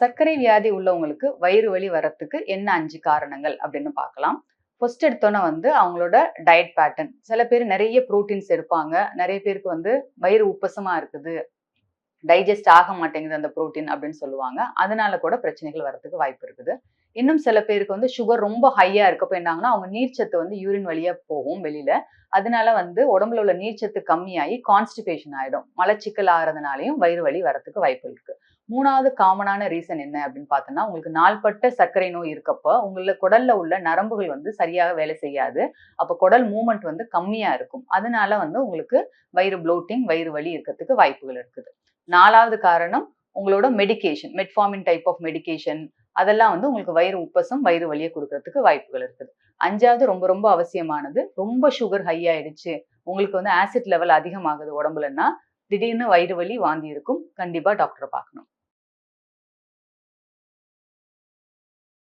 சர்க்கரை வியாதி உள்ளவங்களுக்கு வயிறு வலி வரத்துக்கு என்ன அஞ்சு காரணங்கள் அப்படின்னு பார்க்கலாம். ஃபர்ஸ்ட் எடுத்தோன்னே வந்து அவங்களோட டயட் பேட்டர்ன் சில பேர் நிறைய ப்ரோட்டீன்ஸ் எடுப்பாங்க. நிறைய பேருக்கு வந்து வயிறு உப்பசமாக இருக்குது. டைஜஸ்ட் ஆக மாட்டேங்குது அந்த புரோட்டீன் அப்படின்னு சொல்லுவாங்க. அதனால கூட பிரச்சனைகள் வரத்துக்கு வாய்ப்பு இருக்குது. இன்னும் சில பேருக்கு வந்து சுகர் ரொம்ப ஹையா இருக்கப்போ என்னாங்கன்னா அவங்க நீர்ச்சத்து வந்து யூரின் வழியா போகும் வெளியில. அதனால வந்து உடம்புல உள்ள நீர்ச்சத்து கம்மியாகி கான்ஸ்டிபேஷன் ஆயிடும். மலச்சிக்கல் ஆகிறதுனாலையும் வயிறு வலி வரத்துக்கு வாய்ப்பு இருக்கு. மூணாவது காமனான ரீசன் என்ன அப்படின்னு பார்த்தோம்னா உங்களுக்கு நாள்பட்ட சர்க்கரை நோய் இருக்கப்போ உங்கள குடல்ல உள்ள நரம்புகள் வந்து சரியாக வேலை செய்யாது. அப்போ குடல் மூமெண்ட் வந்து கம்மியா இருக்கும். அதனால வந்து உங்களுக்கு வயிறு ப்ளோட்டிங் வயிறு வலி இருக்கிறதுக்கு வாய்ப்புகள் இருக்குது. நாலாவது காரணம் உங்களோட medication metformin type of medication அதெல்லாம் வந்து உங்களுக்கு வயிறு உப்பசம் வயிறு வலியை கொடுக்கறதுக்கு வாய்ப்புகள் இருக்குது. அஞ்சாவது ரொம்ப ரொம்ப அவசியமானது ரொம்ப சுகர் ஹை ஆயிடுச்சு உங்களுக்கு வந்து ஆசிட் லெவல் அதிகமாகுது உடம்புலன்னா திடீர்னு வயிறு வலி வாந்தி இருக்கும் கண்டிப்பா டாக்டரை பார்க்கணும்.